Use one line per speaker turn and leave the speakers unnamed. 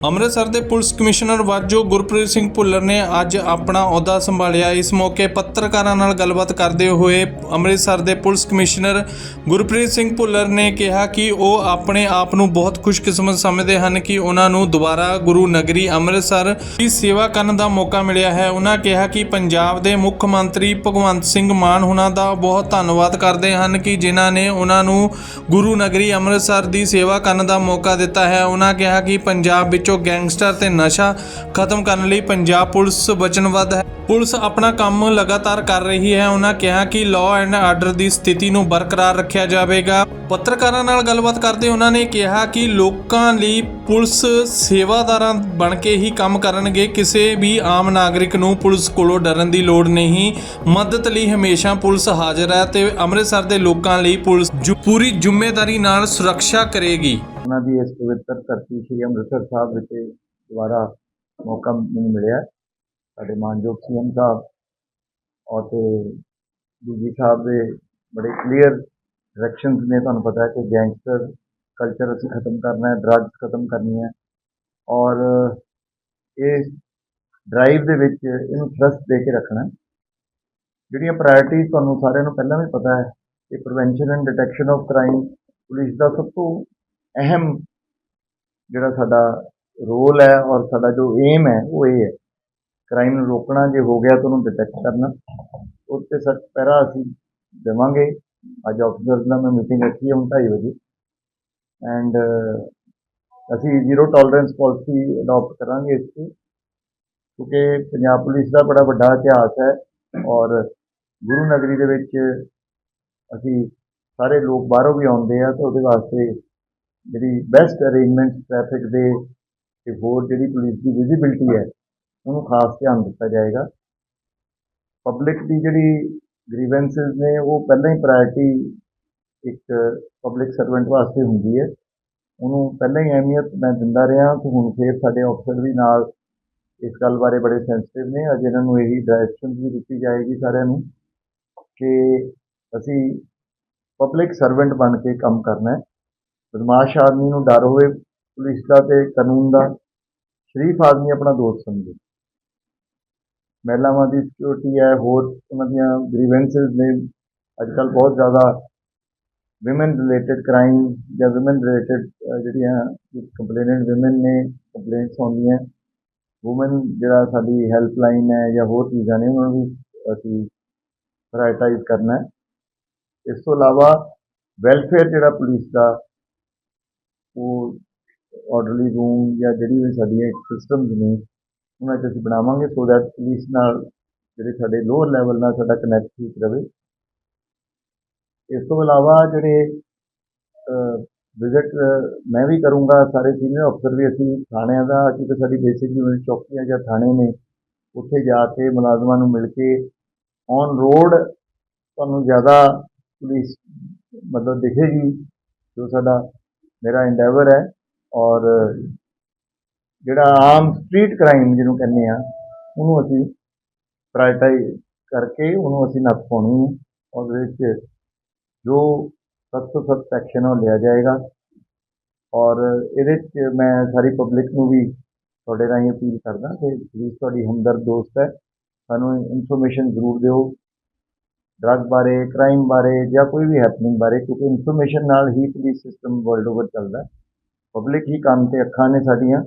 ਅੰਮ੍ਰਿਤਸਰ ਦੇ police commissioner ਵਾਜੋ ਗੁਰਪ੍ਰੀਤ ਸਿੰਘ ਭੁੱਲਰ ਨੇ ਅੱਜ ਆਪਣਾ ਅਹੁਦਾ ਸੰਭਾਲਿਆ। ਇਸ ਮੌਕੇ ਪੱਤਰਕਾਰਾਂ ਨਾਲ ਗੱਲਬਾਤ ਕਰਦੇ ਹੋਏ ਅੰਮ੍ਰਿਤਸਰ ਦੇ ਪੁਲਿਸ ਕਮਿਸ਼ਨਰ ਗੁਰਪ੍ਰੀਤ ਸਿੰਘ ਭੁੱਲਰ ਨੇ ਕਿਹਾ ਕਿ ਉਹ ਆਪਣੇ ਆਪ ਨੂੰ ਬਹੁਤ ਖੁਸ਼ਕਿਸਮਤ ਸਮਝਦੇ ਹਨ ਕਿ ਉਹਨਾਂ ਨੂੰ ਦੁਬਾਰਾ ਗੁਰੂ ਨਗਰੀ ਅੰਮ੍ਰਿਤਸਰ ਦੀ ਸੇਵਾ ਕਰਨ ਦਾ ਮੌਕਾ ਮਿਲਿਆ ਹੈ। ਉਹਨਾਂ ਕਿਹਾ ਕਿ ਪੰਜਾਬ ਦੇ ਮੁੱਖ ਮੰਤਰੀ ਭਗਵੰਤ ਸਿੰਘ ਮਾਨ ਉਹਨਾਂ ਦਾ ਬਹੁਤ ਧੰਨਵਾਦ ਕਰਦੇ ਹਨ ਕਿ ਜਿਨ੍ਹਾਂ ਨੇ ਉਹਨਾਂ ਨੂੰ ਗੁਰੂ ਨਗਰੀ ਅੰਮ੍ਰਿਤਸਰ ਦੀ ਸੇਵਾ ਕਰਨ ਦਾ ਮੌਕਾ ਦਿੱਤਾ ਹੈ। ਉਹਨਾਂ ਕਿਹਾ ਕਿ ਪੰਜਾਬ ਵਿੱਚ ਗੈਂਗਸਟਰ ਤੇ ਨਸ਼ਾ ਖਤਮ ਕਰਨ ਲਈ ਪੰਜਾਬ ਪੁਲਿਸ ਵਚਨਬੱਧ ਹੈ। ਪੁਲਿਸ ਆਪਣਾ ਕੰਮ ਲਗਾਤਾਰ ਕਰ ਰਹੀ ਹੈ। ਉਹਨਾਂ ਕਿਹਾ ਕਿ ਲਾਅ ਐਂਡ ਆਰਡਰ ਦੀ ਸਥਿਤੀ ਨੂੰ ਬਰਕਰਾਰ ਰੱਖਿਆ ਜਾਵੇਗਾ। ਪੱਤਰਕਾਰਾਂ ਨਾਲ ਗੱਲਬਾਤ ਕਰਦੇ ਉਹਨਾਂ ਨੇ ਕਿਹਾ ਕਿ ਲੋਕਾਂ ਲਈ ਪੁਲਿਸ ਸੇਵਾਦਾਰਾਂ ਬਣ ਕੇ ਹੀ ਕੰਮ ਕਰਨਗੇ। ਕਿਸੇ ਵੀ ਆਮ ਨਾਗਰਿਕ ਨੂੰ ਪੁਲਿਸ ਕੋਲੋਂ ਡਰਨ ਦੀ ਲੋੜ ਨਹੀਂ। ਮਦਦ ਲਈ ਹਮੇਸ਼ਾ ਪੁਲਿਸ ਹਾਜ਼ਰ ਹੈ ਤੇ ਅੰਮ੍ਰਿਤਸਰ ਦੇ ਲੋਕਾਂ ਲਈ ਪੁਲਿਸ ਪੂਰੀ ਜ਼ਿੰਮੇਵਾਰੀ ਨਾਲ ਸੁਰੱਖਿਆ ਕਰੇਗੀ।
ਉਹਨਾਂ ਦੀ ਇਸ ਪਵਿੱਤਰ ਧਰਤੀ ਸ੍ਰੀ ਅੰਮ੍ਰਿਤਸਰ ਸਾਹਿਬ ਵਿਖੇ ਦੁਬਾਰਾ ਮੌਕਾ ਮੈਨੂੰ ਮਿਲਿਆ। ਸਾਡੇ ਮਾਨਯੋਗ ਸੀਐਮ ਸਾਹਿਬ ਔਰ ਤੇ ਡੀਜੀ ਸਾਹਿਬ ਦੇ ਬੜੇ ਕਲੀਅਰ ਡਾਇਰੈਕਸ਼ਨਸ ਨੇ। ਤੁਹਾਨੂੰ ਪਤਾ ਹੈ ਕਿ ਗੈਂਗਸਟਰ ਕਲਚਰ ਅਸੀਂ ਖਤਮ ਕਰਨਾ ਹੈ ਡਰੱਗਸ ਖਤਮ ਕਰਨੀ ਹੈ ਔਰ ਇਹ ਡਰਾਈਵ ਦੇ ਵਿੱਚ ਇਹਨੂੰ ਥਰਸਟ ਦੇ ਕੇ ਰੱਖਣਾ ਜਿਹੜੀਆਂ ਪ੍ਰਾਇੋਰਟੀਜ਼ ਤੁਹਾਨੂੰ ਸਾਰਿਆਂ ਨੂੰ ਪਹਿਲਾਂ ਵੀ ਪਤਾ ਹੈ ਕਿ prevention and detection of crime police ਦਾ ਸਭ ਤੋਂ ਅਹਿਮ ਜਿਹੜਾ ਸਾਡਾ ਰੋਲ ਹੈ ਔਰ ਸਾਡਾ ਜੋ ਏਮ ਹੈ, ਉਹ ਇਹ ਹੈ। ਕ੍ਰਾਈਮ ਨੂੰ ਰੋਕਣਾ, ਜੇ ਹੋ ਗਿਆ ਤਾਂ ਉਹਨੂੰ ਡਿਟੈਕਟ ਕਰਨਾ। ਉਸ ਤੇ ਸਖਤ ਪਹਿਰਾ ਅਸੀਂ ਦੇਵਾਂਗੇ। ਅੱਜ ਆਫੀਸਰਸ ਨਾਲ ਮੈਂ ਮੀਟਿੰਗ ਰੱਖੀ ਹੈ ਹੁਣ 2:30 ਵਜੇ। ਐਂਡ ਅਸੀਂ ਜ਼ੀਰੋ ਟੋਲਰੈਂਸ ਪਾਲਿਸੀ ਅਡਾਪਟ ਕਰਾਂਗੇ ਇਸ ਤੇ। ਕਿਉਂਕਿ ਪੰਜਾਬ ਪੁਲਿਸ ਦਾ ਬੜਾ ਵੱਡਾ ਇਤਿਹਾਸ ਹੈ ਔਰ ਗੁਰੂ ਨਗਰੀ ਦੇ ਵਿੱਚ ਅਸੀਂ ਸਾਰੇ ਲੋਕ ਬਾਹਰੋਂ ਵੀ ਆਉਂਦੇ ਆ, ਤੇ ਉਹਦੇ ਵਾਸਤੇ ਜਿਹੜੀ ਬੈਸਟ ਅਰੇਂਜਮੈਂਟ ਟ੍ਰੈਫਿਕ ਦੇ ਤੇ ਹੋਰ ਜਿਹੜੀ ਪੁਲਿਸ ਦੀ ਵਿਜ਼ਿਬਿਲਟੀ ਹੈ, ਉਹਨੂੰ ਖਾਸ ਧਿਆਨ ਦਿੱਤਾ ਜਾਏਗਾ। ਪਬਲਿਕ ਦੀ ਜਿਹੜੀ ਗ੍ਰੀਵੈਂਸਸ ਨੇ, ਉਹ ਪਹਿਲਾਂ ਹੀ ਪ੍ਰਾਇੋਰਟੀ ਇੱਕ ਪਬਲਿਕ ਸਰਵੈਂਟ ਵਾਸਤੇ ਹੁੰਦੀ ਹੈ। ਉਹਨੂੰ ਪਹਿਲਾਂ ਹੀ ਅਹਿਮੀਅਤ ਮੈਂ ਦਿੰਦਾ ਰਿਹਾ, ਤੇ ਹੁਣ ਫੇਰ ਸਾਡੇ ਅਫਸਰ ਵੀ ਨਾਲ ਇਸ ਗੱਲ ਬਾਰੇ ਬੜੇ ਸੈਂਸਿਟਿਵ ਨੇ। ਅੱਜ ਇਹਨਾਂ ਨੂੰ ਇਹੀ ਡਾਇਰੈਕਸ਼ਨ ਵੀ ਦਿੱਤੀ ਜਾਏਗੀ ਸਾਰਿਆਂ ਨੂੰ ਕਿ ਅਸੀਂ ਪਬਲਿਕ ਸਰਵੈਂਟ ਬਣ ਕੇ ਕੰਮ ਕਰਨਾ ਹੈ। ਬਦਮਾਸ਼ ਆਦਮੀ ਨੂੰ ਡਰ ਹੋਵੇ ਪੁਲਿਸ ਦਾ ਤੇ ਕਾਨੂੰਨ ਦਾ, ਸ਼ਰੀਫ ਆਦਮੀ ਆਪਣਾ ਦੋਸਤ ਸਮਝੇ। ਮਹਿਲਾਵਾਂ ਦੀ ਸਿਕਿਉਰਿਟੀ ਹੈ, ਹੋਰ ਉਹਨਾਂ ਦੀਆਂ ਗ੍ਰੀਵੈਂਸਸ ਨੇ। ਅੱਜ ਕੱਲ੍ਹ ਬਹੁਤ ਜ਼ਿਆਦਾ ਵਿਮਨ ਰਿਲੇਟਡ ਕ੍ਰਾਈਮ ਜਾਂ ਵਿਮਨ ਰਿਲੇਟਡ ਜਿਹੜੀਆਂ ਕੰਪਲੇਨੈਂਟ ਵਿਮਨ ਨੇ ਕੰਪਲੇਂਟਸ ਆਉਂਦੀਆਂ ਵੂਮਨ ਜਿਹੜਾ ਸਾਡੀ ਹੈਲਪਲਾਈਨ ਹੈ ਜਾਂ ਹੋਰ ਚੀਜ਼ਾਂ ਨੇ, ਉਹਨਾਂ ਨੂੰ ਵੀ ਅਸੀਂ ਪ੍ਰਾਇੋਰਟਾਈਜ਼ ਕਰਨਾ ਹੈ। ਇਸ ਤੋਂ ਇਲਾਵਾ ਵੈਲਫੇਅਰ ਜਿਹੜਾ ਪੁਲਿਸ ਦਾ ਉਹ ਆਰਡਰਲੀ ਰੂਮ ਜਾਂ ਜਿਹੜੀ ਵੀ ਸਾਡੀਆਂ ਸਿਸਟਮਸ ਨੇ, ਉਹਨਾਂ 'ਚ ਅਸੀਂ ਬਣਾਵਾਂਗੇ ਸੋ ਦੈਟ ਪੁਲਿਸ ਨਾਲ ਜਿਹੜੇ ਸਾਡੇ ਲੋਅਰ ਲੈਵਲ ਨਾਲ ਸਾਡਾ ਕਨੈਕਟ ਠੀਕ ਰਹੇ ਇਸ ਤੋਂ ਇਲਾਵਾ ਜਿਹੜੇ ਵਿਜ਼ਿਟ ਮੈਂ ਵੀ ਕਰੂੰਗਾ, ਸਾਰੇ ਸੀਨੀਅਰ ਅਫਸਰ ਵੀ ਅਸੀਂ ਥਾਣਿਆਂ ਦਾ, ਕਿਉਂਕਿ ਸਾਡੀ ਬੇਸਿਕ ਯੂਨਿਟ ਚੌਕੀਆਂ ਜਾਂ ਥਾਣੇ ਨੇ, ਉੱਥੇ ਜਾ ਕੇ ਮੁਲਾਜ਼ਮਾਂ ਨੂੰ ਮਿਲ ਕੇ ਔਨ ਰੋਡ ਤੁਹਾਨੂੰ ਜ਼ਿਆਦਾ ਪੁਲਿਸ ਮਤਲਬ ਦਿਖੇਗੀ, ਜੋ ਸਾਡਾ ਮੇਰਾ ਇੰਡੈਵਰ ਹੈ ਔਰ ਜਿਹੜਾ ਆਮ ਸਟਰੀਟ ਕ੍ਰਾਈਮ ਜਿਹਨੂੰ ਕਹਿੰਦੇ ਆ ਉਹਨੂੰ ਅਸੀਂ ਪ੍ਰਾਇੋਰਟਾਈਜ਼ ਕਰਕੇ ਉਹਨੂੰ ਅਸੀਂ ਨੱਥ ਪਾਉਣੀ ਹੈ। ਔਰ ਉਹਦੇ ਵਿੱਚ ਜੋ ਸਖਤ ਤੋਂ ਸਖਤ ਐਕਸ਼ਨ ਉਹ ਲਿਆ ਜਾਏਗਾ। ਔਰ ਇਹਦੇ 'ਚ ਮੈਂ ਸਾਰੀ ਪਬਲਿਕ ਨੂੰ ਵੀ ਤੁਹਾਡੇ ਰਾਹੀਂ ਅਪੀਲ ਕਰਦਾ ਕਿ ਪੁਲਿਸ ਤੁਹਾਡੀ ਹਮਦਰਦ ਦੋਸਤ ਹੈ। ਸਾਨੂੰ ਇਨਫੋਰਮੇਸ਼ਨ ਜ਼ਰੂਰ ਦਿਓ। ਡਰੱਗ ਬਾਰੇ ਕ੍ਰਾਈਮ ਬਾਰੇ ਜਾਂ ਕੋਈ ਵੀ ਹੈਪਨਿੰਗ ਬਾਰੇ, ਕਿਉਂਕਿ ਇਨਫੋਰਮੇਸ਼ਨ ਨਾਲ ਹੀ ਪੁਲਿਸ ਸਿਸਟਮ ਵਰਲਡ ਓਵਰ ਚੱਲਦਾ ਪਬਲਿਕ ਹੀ ਕੰਮ ਤੇ ਅੱਖਾਂ ਨੇ ਸਾਡੀਆਂ।